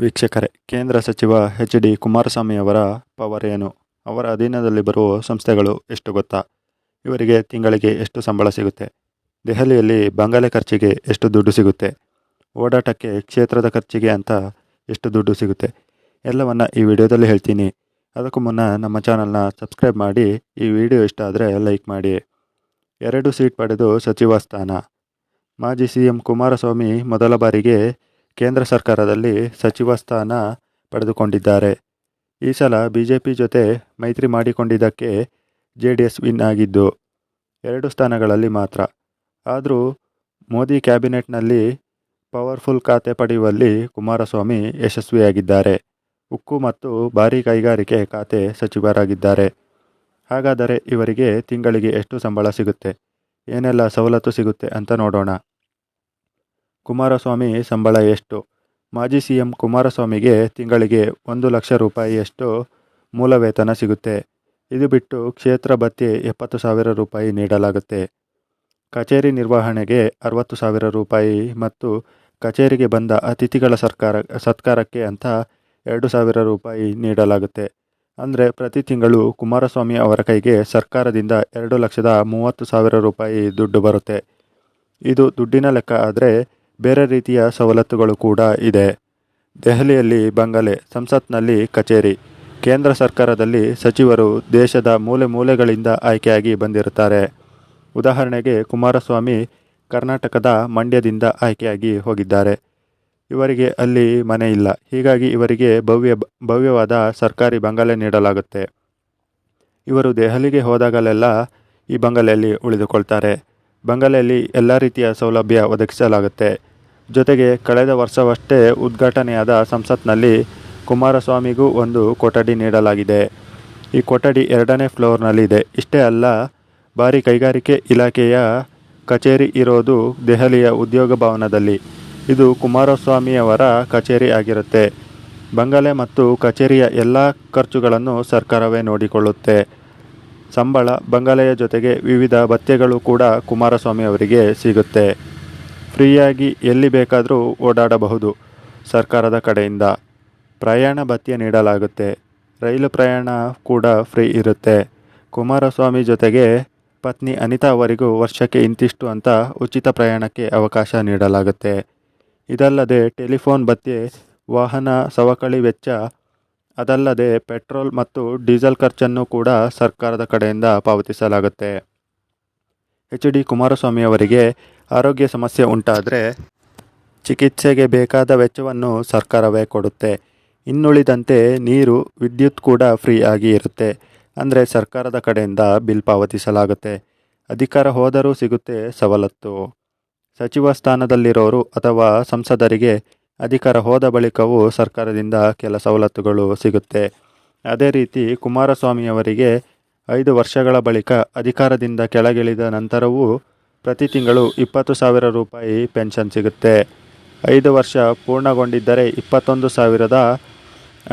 ವೀಕ್ಷಕರೇ, ಕೇಂದ್ರ ಸಚಿವ ಎಚ್ ಡಿ ಕುಮಾರಸ್ವಾಮಿ ಅವರ ಪವರ್ ಏನು ಅವರ ಅಧೀನದಲ್ಲಿ ಬರುವ ಸಂಸ್ಥೆಗಳು ಎಷ್ಟು ಗೊತ್ತಾ? ಇವರಿಗೆ ತಿಂಗಳಿಗೆ ಎಷ್ಟು ಸಂಬಳ ಸಿಗುತ್ತೆ? ದೆಹಲಿಯಲ್ಲಿ ಬಂಗಲೆ ಖರ್ಚಿಗೆ ಎಷ್ಟು ದುಡ್ಡು ಸಿಗುತ್ತೆ? ಓಡಾಟಕ್ಕೆ ಕ್ಷೇತ್ರದ ಖರ್ಚಿಗೆ ಅಂತ ಎಷ್ಟು ದುಡ್ಡು ಸಿಗುತ್ತೆ? ಎಲ್ಲವನ್ನು ಈ ವಿಡಿಯೋದಲ್ಲಿ ಹೇಳ್ತೀನಿ. ಅದಕ್ಕೂ ಮುನ್ನ ನಮ್ಮ ಚಾನಲ್ನ ಸಬ್ಸ್ಕ್ರೈಬ್ ಮಾಡಿ, ಈ ವಿಡಿಯೋ ಇಷ್ಟ ಆದರೆ ಲೈಕ್ ಮಾಡಿ. ಎರಡು ಸೀಟ್ ಪಡೆದು ಸಚಿವ ಸ್ಥಾನ. ಮಾಜಿ ಸಿ ಎಂ ಕುಮಾರಸ್ವಾಮಿ ಮೊದಲ ಬಾರಿಗೆ ಕೇಂದ್ರ ಸರ್ಕಾರದಲ್ಲಿ ಸಚಿವ ಸ್ಥಾನ ಪಡೆದುಕೊಂಡಿದ್ದಾರೆ. ಈ ಸಲ ಬಿ ಜೆ ಪಿ ಜೊತೆ ಮೈತ್ರಿ ಮಾಡಿಕೊಂಡಿದ್ದಕ್ಕೆ ಜೆ ಡಿ ಎಸ್ ವಿನ್ ಆಗಿದ್ದು, ಎರಡು ಸ್ಥಾನಗಳಲ್ಲಿ ಮಾತ್ರ. ಆದರೂ ಮೋದಿ ಕ್ಯಾಬಿನೆಟ್ನಲ್ಲಿ ಪವರ್ಫುಲ್ ಖಾತೆ ಪಡೆಯುವಲ್ಲಿ ಕುಮಾರಸ್ವಾಮಿ ಯಶಸ್ವಿಯಾಗಿದ್ದಾರೆ. ಉಕ್ಕು ಮತ್ತು ಭಾರೀ ಕೈಗಾರಿಕೆ ಖಾತೆ ಸಚಿವರಾಗಿದ್ದಾರೆ. ಹಾಗಾದರೆ ಇವರಿಗೆ ತಿಂಗಳಿಗೆ ಎಷ್ಟು ಸಂಬಳ ಸಿಗುತ್ತೆ? ಏನೆಲ್ಲ ಸವಲತ್ತು ಸಿಗುತ್ತೆ ಅಂತ ನೋಡೋಣ. ಕುಮಾರಸ್ವಾಮಿ ಸಂಬಳ ಎಷ್ಟು? ಮಾಜಿ ಸಿ ಎಂ ಕುಮಾರಸ್ವಾಮಿಗೆ ತಿಂಗಳಿಗೆ ಒಂದು ಲಕ್ಷ ರೂಪಾಯಿಯಷ್ಟು ಮೂಲ ವೇತನ ಸಿಗುತ್ತೆ. ಇದು ಬಿಟ್ಟು ಕ್ಷೇತ್ರ ಭತ್ಯೆ ಎಪ್ಪತ್ತು ಸಾವಿರ ರೂಪಾಯಿ ನೀಡಲಾಗುತ್ತೆ. ಕಚೇರಿ ನಿರ್ವಹಣೆಗೆ ಅರವತ್ತು ಸಾವಿರ ರೂಪಾಯಿ ಮತ್ತು ಕಚೇರಿಗೆ ಬಂದ ಅತಿಥಿಗಳ ಸರ್ಕಾರ, ಸತ್ಕಾರಕ್ಕೆ ಅಂತ ಎರಡು ಸಾವಿರ ರೂಪಾಯಿ ನೀಡಲಾಗುತ್ತೆ. ಅಂದರೆ ಪ್ರತಿ ತಿಂಗಳು ಕುಮಾರಸ್ವಾಮಿ ಅವರ ಕೈಗೆ ಸರ್ಕಾರದಿಂದ ಎರಡು ಲಕ್ಷದ ಮೂವತ್ತು ಸಾವಿರ ರೂಪಾಯಿ ದುಡ್ಡು ಬರುತ್ತೆ. ಇದು ದುಡ್ಡಿನ ಲೆಕ್ಕ ಆದರೆ ಬೇರೆ ರೀತಿಯ ಸವಲತ್ತುಗಳು ಕೂಡ ಇದೆ. ದೆಹಲಿಯಲ್ಲಿ ಬಂಗಲೆ, ಸಂಸತ್ನಲ್ಲಿ ಕಚೇರಿ. ಕೇಂದ್ರ ಸರ್ಕಾರದಲ್ಲಿ ಸಚಿವರು ದೇಶದ ಮೂಲೆ ಮೂಲೆಗಳಿಂದ ಆಯ್ಕೆಯಾಗಿ ಬಂದಿರುತ್ತಾರೆ. ಉದಾಹರಣೆಗೆ ಕುಮಾರಸ್ವಾಮಿ ಕರ್ನಾಟಕದ ಮಂಡ್ಯದಿಂದ ಆಯ್ಕೆಯಾಗಿ ಹೋಗಿದ್ದಾರೆ. ಇವರಿಗೆ ಅಲ್ಲಿ ಮನೆ ಇಲ್ಲ. ಹೀಗಾಗಿ ಇವರಿಗೆ ಭವ್ಯ ಭವ್ಯವಾದ ಸರ್ಕಾರಿ ಬಂಗಲೆ ನೀಡಲಾಗುತ್ತೆ. ಇವರು ದೆಹಲಿಗೆ ಹೋದಾಗಲೆಲ್ಲ ಈ ಬಂಗಲೆಯಲ್ಲಿ ಉಳಿದುಕೊಳ್ತಾರೆ. ಬಂಗಲೆಯಲ್ಲಿ ಎಲ್ಲ ರೀತಿಯ ಸೌಲಭ್ಯ ಒದಗಿಸಲಾಗುತ್ತೆ. ಜೊತೆಗೆ ಕಳೆದ ವರ್ಷವಷ್ಟೇ ಉದ್ಘಾಟನೆಯಾದ ಸಂಸತ್ನಲ್ಲಿ ಕುಮಾರಸ್ವಾಮಿಗೂ ಒಂದು ಕೊಠಡಿ ನೀಡಲಾಗಿದೆ. ಈ ಕೊಠಡಿ ಎರಡನೇ ಫ್ಲೋರ್ನಲ್ಲಿದೆ. ಇಷ್ಟೇ ಅಲ್ಲ, ಭಾರಿ ಕೈಗಾರಿಕೆ ಇಲಾಖೆಯ ಕಚೇರಿ ಇರೋದು ದೆಹಲಿಯ ಉದ್ಯೋಗ ಭವನದಲ್ಲಿ. ಇದು ಕುಮಾರಸ್ವಾಮಿಯವರ ಕಚೇರಿ ಆಗಿರುತ್ತೆ. ಬಂಗಲೆ ಮತ್ತು ಕಚೇರಿಯ ಎಲ್ಲ ಖರ್ಚುಗಳನ್ನು ಸರ್ಕಾರವೇ ನೋಡಿಕೊಳ್ಳುತ್ತೆ. ಸಂಬಳ, ಬಂಗಲೆಯ ಜೊತೆಗೆ ವಿವಿಧ ಭತ್ಯೆಗಳು ಕೂಡ ಕುಮಾರಸ್ವಾಮಿ ಅವರಿಗೆ ಸಿಗುತ್ತೆ. ಫ್ರೀಯಾಗಿ ಎಲ್ಲಿ ಬೇಕಾದರೂ ಓಡಾಡಬಹುದು. ಸರ್ಕಾರದ ಕಡೆಯಿಂದ ಪ್ರಯಾಣ ಭತ್ಯೆ ನೀಡಲಾಗುತ್ತೆ. ರೈಲು ಪ್ರಯಾಣ ಕೂಡ ಫ್ರೀ ಇರುತ್ತೆ. ಕುಮಾರಸ್ವಾಮಿ ಜೊತೆಗೆ ಪತ್ನಿ ಅನಿತಾ ಅವರಿಗೂ ವರ್ಷಕ್ಕೆ ಇಂತಿಷ್ಟು ಅಂತ ಉಚಿತ ಪ್ರಯಾಣಕ್ಕೆ ಅವಕಾಶ ನೀಡಲಾಗುತ್ತೆ. ಇದಲ್ಲದೆ ಟೆಲಿಫೋನ್ ಭತ್ಯೆ, ವಾಹನ ಸವಕಳಿ ವೆಚ್ಚ, ಅದಲ್ಲದೆ ಪೆಟ್ರೋಲ್ ಮತ್ತು ಡೀಸೆಲ್ ಖರ್ಚನ್ನು ಕೂಡ ಸರ್ಕಾರದ ಕಡೆಯಿಂದ ಪಾವತಿಸಲಾಗುತ್ತೆ. ಎಚ್ ಡಿ ಕುಮಾರಸ್ವಾಮಿ ಅವರಿಗೆ ಆರೋಗ್ಯ ಸಮಸ್ಯೆ ಉಂಟಾದರೆ ಚಿಕಿತ್ಸೆಗೆ ಬೇಕಾದ ವೆಚ್ಚವನ್ನು ಸರ್ಕಾರವೇ ಕೊಡುತ್ತೆ. ಇನ್ನುಳಿದಂತೆ ನೀರು, ವಿದ್ಯುತ್ ಕೂಡ ಫ್ರೀ ಆಗಿ ಇರುತ್ತೆ. ಅಂದರೆ ಸರ್ಕಾರದ ಕಡೆಯಿಂದ ಬಿಲ್ ಪಾವತಿಸಲಾಗುತ್ತೆ. ಅಧಿಕಾರ ಹೋದರೂ ಸಿಗುತ್ತೆ ಸವಲತ್ತು. ಸಚಿವ ಸ್ಥಾನದಲ್ಲಿರೋರು ಅಥವಾ ಸಂಸದರಿಗೆ ಅಧಿಕಾರ ಹೋದ ಬಳಿಕವೂ ಸರ್ಕಾರದಿಂದ ಕೆಲ ಸವಲತ್ತುಗಳು ಸಿಗುತ್ತೆ. ಅದೇ ರೀತಿ ಕುಮಾರಸ್ವಾಮಿಯವರಿಗೆ ಐದು ವರ್ಷಗಳ ಬಳಿಕ ಅಧಿಕಾರದಿಂದ ಕೆಳಗಿಳಿದ ನಂತರವೂ ಪ್ರತಿ ತಿಂಗಳು ಇಪ್ಪತ್ತು ಸಾವಿರ ರೂಪಾಯಿ ಪೆನ್ಷನ್ ಸಿಗುತ್ತೆ. ಐದು ವರ್ಷ ಪೂರ್ಣಗೊಂಡಿದ್ದರೆ ಇಪ್ಪತ್ತೊಂದು ಸಾವಿರದ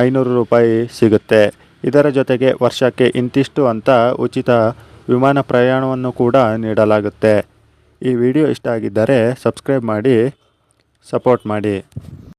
ಐನೂರು ರೂಪಾಯಿ ಸಿಗುತ್ತೆ. ಇದರ ಜೊತೆಗೆ ವರ್ಷಕ್ಕೆ ಇಂತಿಷ್ಟು ಅಂತ ಉಚಿತ ವಿಮಾನ ಪ್ರಯಾಣವನ್ನು ಕೂಡ ನೀಡಲಾಗುತ್ತೆ. ಈ ವಿಡಿಯೋ ಇಷ್ಟ ಆಗಿದ್ದರೆ ಸಬ್ಸ್ಕ್ರೈಬ್ ಮಾಡಿ, ಸಪೋರ್ಟ್ ಮಾಡಿ.